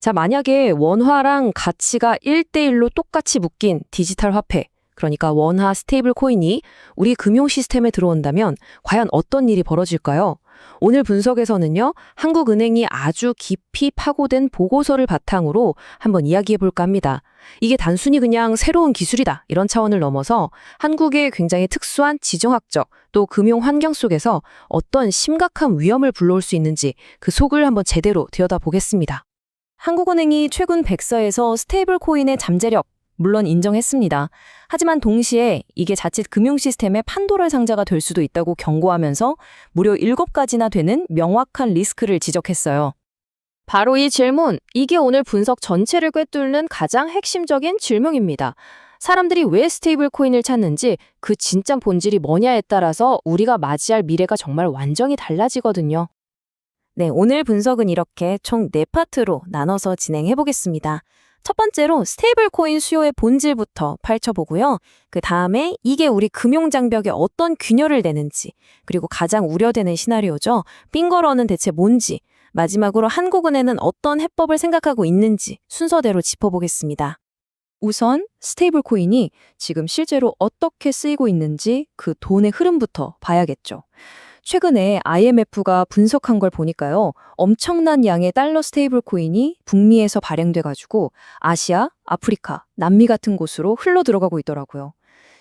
자, 만약에 원화랑 가치가 1대1로 똑같이 묶인 디지털 화폐, 그러니까 원화 스테이블 코인이 우리 금융 시스템에 들어온다면 과연 어떤 일이 벌어질까요? 오늘 분석에서는요, 한국은행이 아주 깊이 파고든 보고서를 바탕으로 한번 이야기해 볼까 합니다. 이게 단순히 그냥 새로운 기술이다, 이런 차원을 넘어서 한국의 굉장히 특수한 지정학적 또 금융 환경 속에서 어떤 심각한 위험을 불러올 수 있는지 그 속을 한번 제대로 들여다 보겠습니다. 한국은행이 최근 백서에서 스테이블 코인의 잠재력, 물론 인정했습니다. 하지만 동시에 이게 자칫 금융 시스템의 판도라의 상자가 될 수도 있다고 경고하면서 무려 7가지나 되는 명확한 리스크를 지적했어요. 바로 이 질문, 이게 오늘 분석 전체를 꿰뚫는 가장 핵심적인 질문입니다. 사람들이 왜 스테이블 코인을 찾는지 그 진짜 본질이 뭐냐에 따라서 우리가 맞이할 미래가 정말 완전히 달라지거든요. 네, 오늘 분석은 이렇게 총 4파트로 나눠서 진행해 보겠습니다. 첫 번째로 스테이블 코인 수요의 본질부터 파헤쳐보고요. 그 다음에 이게 우리 금융 장벽에 어떤 균열을 내는지, 그리고 가장 우려되는 시나리오죠. 빙거러는 대체 뭔지, 마지막으로 한국은행은 어떤 해법을 생각하고 있는지 순서대로 짚어보겠습니다. 우선 스테이블 코인이 지금 실제로 어떻게 쓰이고 있는지 그 돈의 흐름부터 봐야겠죠. 최근에 IMF가 분석한 걸 보니까요. 엄청난 양의 달러 스테이블 코인이 북미에서 발행돼 가지고 아시아, 아프리카, 남미 같은 곳으로 흘러 들어가고 있더라고요.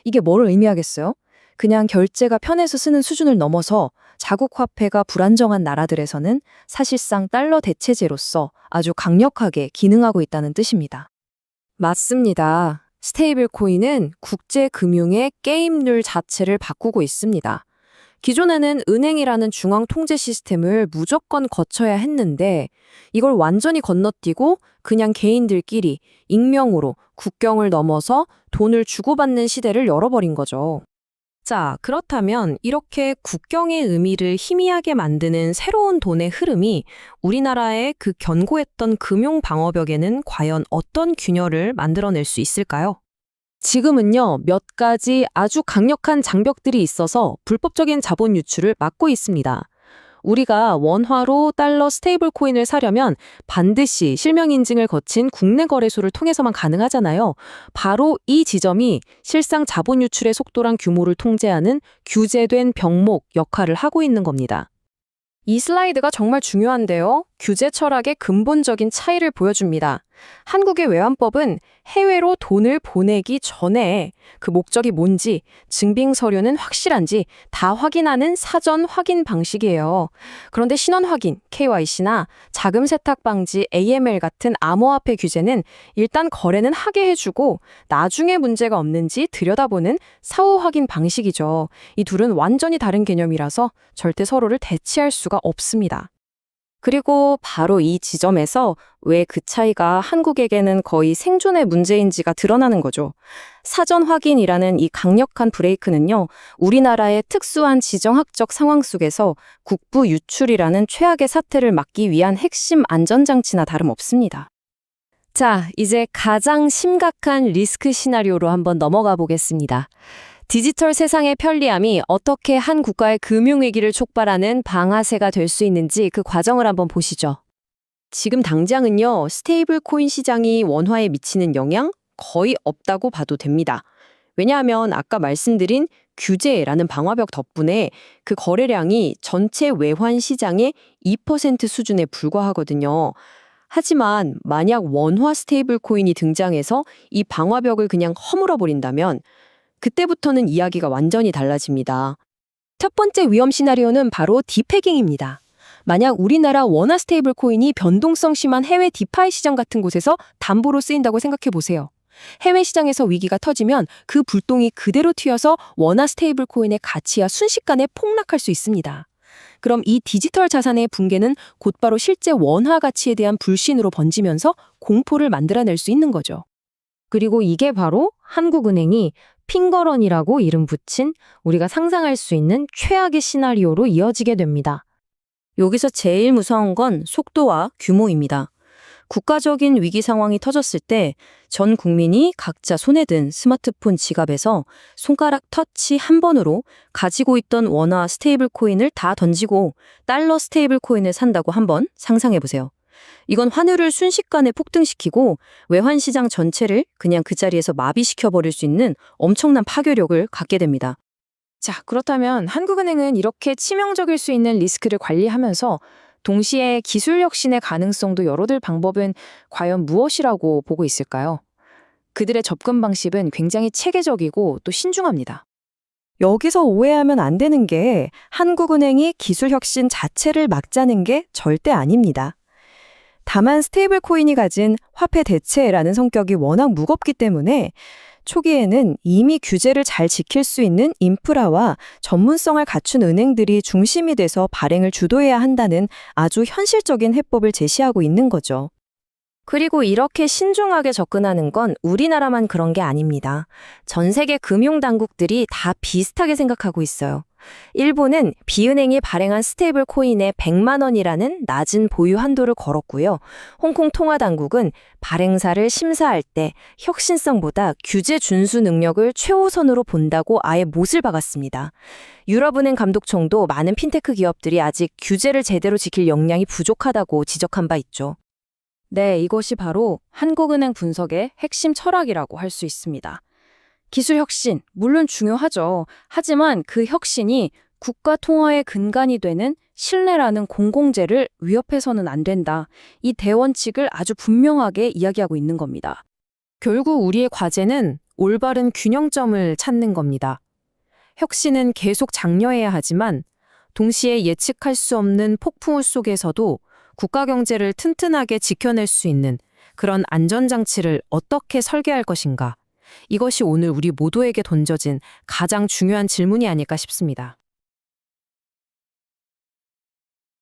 이게 뭘 의미하겠어요? 그냥 결제가 편해서 쓰는 수준을 넘어서 자국 화폐가 불안정한 나라들에서는 사실상 달러 대체제로서 아주 강력하게 기능하고 있다는 뜻입니다. 맞습니다. 스테이블 코인은 국제 금융의 게임 룰 자체를 바꾸고 있습니다. 기존에는 은행이라는 중앙 통제 시스템을 무조건 거쳐야 했는데 이걸 완전히 건너뛰고 그냥 개인들끼리 익명으로 국경을 넘어서 돈을 주고받는 시대를 열어버린 거죠. 자, 그렇다면 이렇게 국경의 의미를 희미하게 만드는 새로운 돈의 흐름이 우리나라의 그 견고했던 금융 방어벽에는 과연 어떤 균열을 만들어낼 수 있을까요? 지금은요, 몇 가지 아주 강력한 장벽들이 있어서 불법적인 자본 유출을 막고 있습니다. 우리가 원화로 달러 스테이블 코인을 사려면 반드시 실명 인증을 거친 국내 거래소를 통해서만 가능하잖아요. 바로 이 지점이 실상 자본 유출의 속도랑 규모를 통제하는 규제된 병목 역할을 하고 있는 겁니다. 이 슬라이드가 정말 중요한데요. 규제 철학의 근본적인 차이를 보여줍니다. 한국의 외환법은 해외로 돈을 보내기 전에 그 목적이 뭔지, 증빙 서류는 확실한지 다 확인하는 사전 확인 방식이에요. 그런데 신원 확인, KYC나 자금 세탁 방지, AML 같은 암호화폐 규제는 일단 거래는 하게 해주고 나중에 문제가 없는지 들여다보는 사후 확인 방식이죠. 이 둘은 완전히 다른 개념이라서 절대 서로를 대체할 수가 없습니다. 그리고 바로 이 지점에서 왜 그 차이가 한국에게는 거의 생존의 문제인지가 드러나는 거죠. 사전 확인이라는 이 강력한 브레이크는요, 우리나라의 특수한 지정학적 상황 속에서 국부 유출이라는 최악의 사태를 막기 위한 핵심 안전장치나 다름없습니다. 자, 이제 가장 심각한 리스크 시나리오로 한번 넘어가 보겠습니다. 디지털 세상의 편리함이 어떻게 한 국가의 금융위기를 촉발하는 방아쇠가 될 수 있는지 그 과정을 한번 보시죠. 지금 당장은요, 스테이블 코인 시장이 원화에 미치는 영향 거의 없다고 봐도 됩니다. 왜냐하면 아까 말씀드린 규제라는 방화벽 덕분에 그 거래량이 전체 외환 시장의 2% 수준에 불과하거든요. 하지만 만약 원화 스테이블 코인이 등장해서 이 방화벽을 그냥 허물어 버린다면 그때부터는 이야기가 완전히 달라집니다. 첫 번째 위험 시나리오는 바로 디패깅입니다. 만약 우리나라 원화 스테이블 코인이 변동성 심한 해외 디파이 시장 같은 곳에서 담보로 쓰인다고 생각해 보세요. 해외 시장에서 위기가 터지면 그 불똥이 그대로 튀어서 원화 스테이블 코인의 가치가 순식간에 폭락할 수 있습니다. 그럼 이 디지털 자산의 붕괴는 곧바로 실제 원화 가치에 대한 불신으로 번지면서 공포를 만들어낼 수 있는 거죠. 그리고 이게 바로 한국은행이 핑거런이라고 이름 붙인 우리가 상상할 수 있는 최악의 시나리오로 이어지게 됩니다. 여기서 제일 무서운 건 속도와 규모입니다. 국가적인 위기 상황이 터졌을 때 전 국민이 각자 손에 든 스마트폰 지갑에서 손가락 터치 한 번으로 가지고 있던 원화 스테이블 코인을 다 던지고 달러 스테이블 코인을 산다고 한번 상상해 보세요. 이건 환율을 순식간에 폭등시키고 외환 시장 전체를 그냥 그 자리에서 마비시켜 버릴 수 있는 엄청난 파괴력을 갖게 됩니다. 자, 그렇다면 한국은행은 이렇게 치명적일 수 있는 리스크를 관리하면서 동시에 기술 혁신의 가능성도 열어둘 방법은 과연 무엇이라고 보고 있을까요? 그들의 접근 방식은 굉장히 체계적이고 또 신중합니다. 여기서 오해하면 안 되는 게 한국은행이 기술 혁신 자체를 막자는 게 절대 아닙니다. 다만 스테이블 코인이 가진 화폐 대체라는 성격이 워낙 무겁기 때문에 초기에는 이미 규제를 잘 지킬 수 있는 인프라와 전문성을 갖춘 은행들이 중심이 돼서 발행을 주도해야 한다는 아주 현실적인 해법을 제시하고 있는 거죠. 그리고 이렇게 신중하게 접근하는 건 우리나라만 그런 게 아닙니다. 전 세계 금융 당국들이 다 비슷하게 생각하고 있어요. 일본은 비은행이 발행한 스테이블 코인에 100만 원이라는 낮은 보유 한도를 걸었고요. 홍콩 통화 당국은 발행사를 심사할 때 혁신성보다 규제 준수 능력을 최우선으로 본다고 아예 못을 박았습니다. 유럽은행 감독청도 많은 핀테크 기업들이 아직 규제를 제대로 지킬 역량이 부족하다고 지적한 바 있죠. 네, 이것이 바로 한국은행 분석의 핵심 철학이라고 할 수 있습니다. 기술 혁신, 물론 중요하죠. 하지만 그 혁신이 국가 통화의 근간이 되는 신뢰라는 공공재를 위협해서는 안 된다. 이 대원칙을 아주 분명하게 이야기하고 있는 겁니다. 결국 우리의 과제는 올바른 균형점을 찾는 겁니다. 혁신은 계속 장려해야 하지만 동시에 예측할 수 없는 폭풍우 속에서도 국가 경제를 튼튼하게 지켜낼 수 있는 그런 안전장치를 어떻게 설계할 것인가. 이것이 오늘 우리 모두에게 던져진 가장 중요한 질문이 아닐까 싶습니다.